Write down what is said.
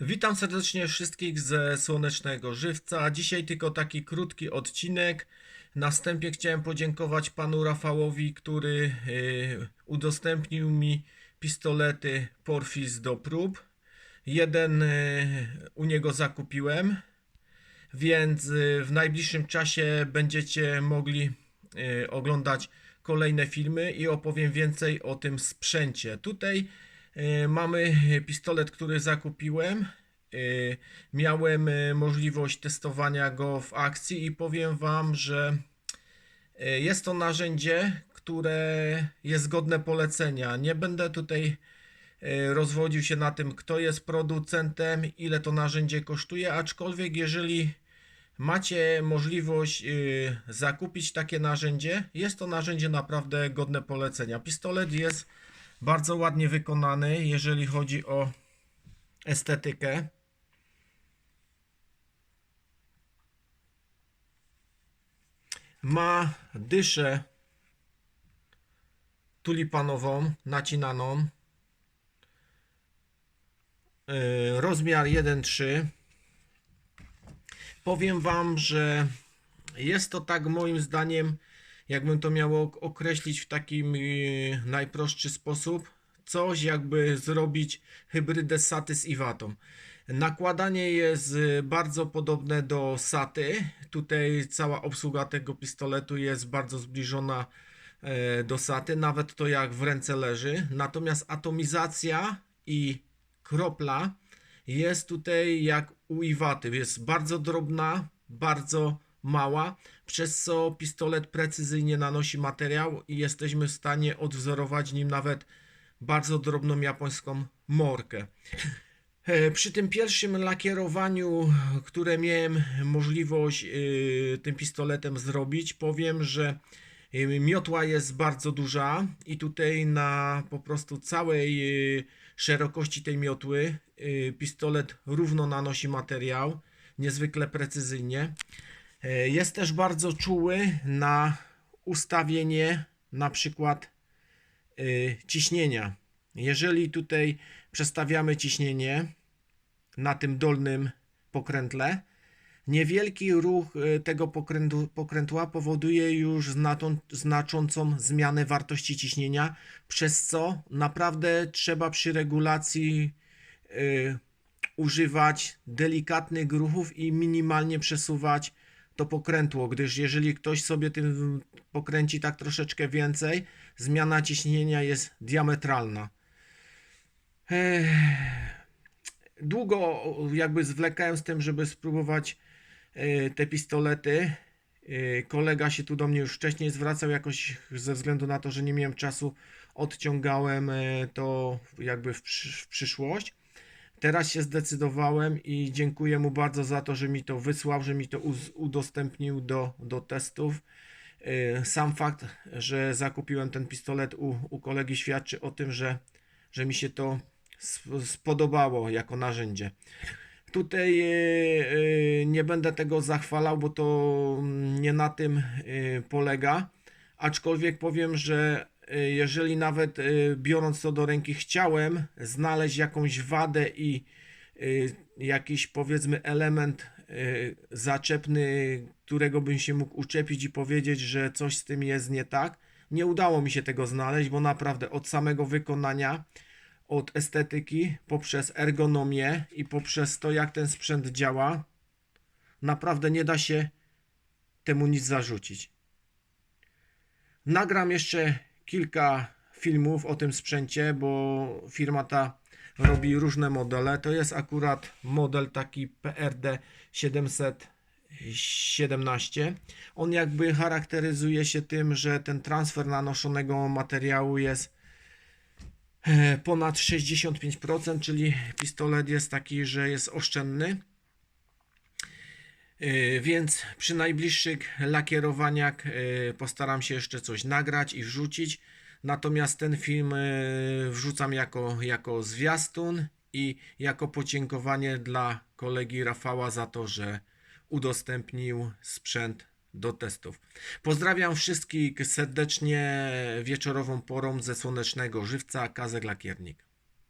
Witam serdecznie wszystkich ze Słonecznego Żywca. Dzisiaj tylko taki krótki odcinek. Na wstępie chciałem podziękować panu Rafałowi, który y, udostępnił mi pistolety Porfis do prób. Jeden y, u niego zakupiłem, więc y, w najbliższym czasie będziecie mogli oglądać kolejne filmy i opowiem więcej o tym sprzęcie. Tutaj mamy pistolet, który zakupiłem. Y, Miałem y, możliwość testowania go w akcji i powiem Wam, że jest to narzędzie, które jest godne polecenia. Nie będę tutaj rozwodził się na tym, kto jest producentem, ile to narzędzie kosztuje, aczkolwiek jeżeli macie możliwość zakupić takie narzędzie, jest to narzędzie naprawdę godne polecenia. Pistolet jest bardzo ładnie wykonany, jeżeli chodzi o estetykę. Ma dyszę tulipanową, nacinaną. Yy, rozmiar 1,3. Powiem Wam, że jest to tak moim zdaniem, jakbym to miał ok- określić w takim yy, najprostszy sposób, coś jakby zrobić hybrydę SATY z Iwatą. Nakładanie jest y, bardzo podobne do SATY. Tutaj cała obsługa tego pistoletu jest bardzo zbliżona e, do SATY, nawet to jak w ręce leży. Natomiast atomizacja i kropla jest tutaj jak u Iwaty. Jest bardzo drobna, bardzo mała, przez co pistolet precyzyjnie nanosi materiał i jesteśmy w stanie odwzorować nim nawet bardzo drobną japońską morkę. E, Przy tym pierwszym lakierowaniu, które miałem możliwość y, tym pistoletem zrobić, powiem, że y, miotła jest bardzo duża i tutaj na po prostu całej szerokości tej miotły pistolet równo nanosi materiał, niezwykle precyzyjnie. E, Jest też bardzo czuły na ustawienie na przykład y, ciśnienia. Jeżeli tutaj przestawiamy ciśnienie na tym dolnym pokrętle, niewielki ruch y, tego pokrętła powoduje już znaczącą zmianę wartości ciśnienia, przez co naprawdę trzeba przy regulacji y, używać delikatnych ruchów i minimalnie przesuwać to pokrętło, gdyż jeżeli ktoś sobie tym pokręci tak troszeczkę więcej, zmiana ciśnienia jest diametralna. Ech, Długo jakby zwlekałem z tym, żeby spróbować e, te pistolety. E, Kolega się tu do mnie już wcześniej zwracał, jakoś ze względu na to, że nie miałem czasu, odciągałem e, to jakby w, przysz- w przyszłość. Teraz się zdecydowałem i dziękuję mu bardzo za to, że mi to wysłał, że mi to udostępnił do, do testów. Yy, Sam fakt, że zakupiłem ten pistolet u, u kolegi świadczy o tym, że, że mi się to sp- spodobało jako narzędzie. Tutaj yy, yy, nie będę tego zachwalał, bo to mm, nie na tym polega. Aczkolwiek powiem, że y, jeżeli nawet y, biorąc to do ręki chciałem znaleźć jakąś wadę i y, jakiś powiedzmy element y, zaczepny, którego bym się mógł uczepić i powiedzieć, że coś z tym jest nie tak, nie udało mi się tego znaleźć, bo naprawdę od samego wykonania, od estetyki, poprzez ergonomię i poprzez to, jak ten sprzęt działa, naprawdę nie da się temu nic zarzucić. Nagram jeszcze kilka filmów o tym sprzęcie, bo firma ta robi różne modele. To jest akurat model taki PRD 717. On jakby charakteryzuje się tym, że ten transfer nanoszonego materiału jest e, ponad 65%, czyli pistolet jest taki, że jest oszczędny. Yy, Więc przy najbliższych lakierowaniach yy, postaram się jeszcze coś nagrać i wrzucić. Natomiast ten film yy, wrzucam jako, jako zwiastun i jako podziękowanie dla kolegi Rafała za to, że udostępnił sprzęt do testów. Pozdrawiam wszystkich serdecznie wieczorową porą ze słonecznego żywca Kazek Lakiernik.